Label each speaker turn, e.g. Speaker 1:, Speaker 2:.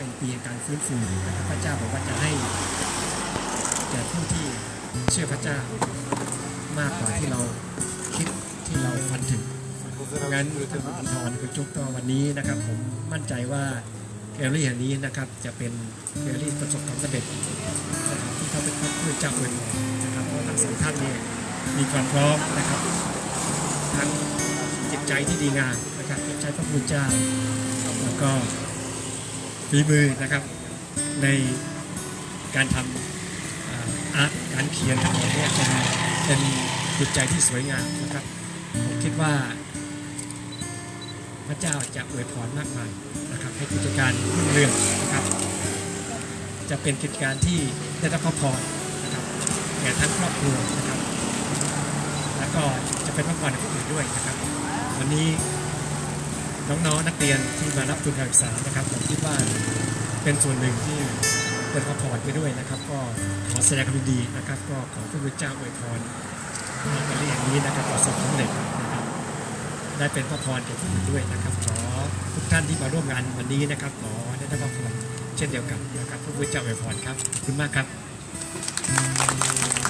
Speaker 1: เป็นปีแห่งการฟื้นฟูนะครับพระเจ้าบอกว่าจะให้แก่ผู้ที่เชื่อพระเจ้ามากกว่าที่เราคิดที่เราฝันถึงงั้นท่านคุณธรคุณจุ๊บต่อวันนี้นะครับ ผมมั่นใจว่าแกลลี่แห่งนี้นะครับ จะเป็นแกลลี่ประสบความสำเร็จสถานที่เขาเป็นพระพุทธเจ้าอวยพรนะครับเพราะว่าทั้งสองท่านเนี่ยมีความพร้อมนะครับ ทั้งจิตใจที่ดีงามนะครับจิตใจพระพุทธเจ้าแล้วก็ ฝีมือนะครับในการทำอาอาร์ตการเขียนทั้งหมดเนี่ยเป็นเป็นจิตใจที่สวยงามนะครับ ผมคิดว่า พระเจ้าจะอวยพรมากมายนะครับ ให้กิจการรุ่งเรืองนะครับ จะเป็นกิจการที่ได้รับพระพรนะครับแก่ทั้งครอบครัวนะครับ แล้วก็จะเป็นพระพรในผู้อื่นด้วยนะครับ วันนี้ น้องๆนักเรียนที่มารับทุนการศึกษานะครับผมคิดว่าเป็นส่วนหนึ่งที่เป็นพระพรไปด้วยนะครับ ก็ขอแสดงความยินดีนะครับ ก็ขอพระพุทธเจ้าอวยพรให้การเรียนนี้นะครับประสบความสำเร็จนะครับ ได้เป็นพระพรแก่ผู้อื่นด้วยนะครับ ขอทุกท่านที่มาร่วมงานวันนี้นะครับขอได้รับพระพรเช่นเดียวกันนะครับพระพุทธเจ้าอวยพรครับขอบคุณมากครับ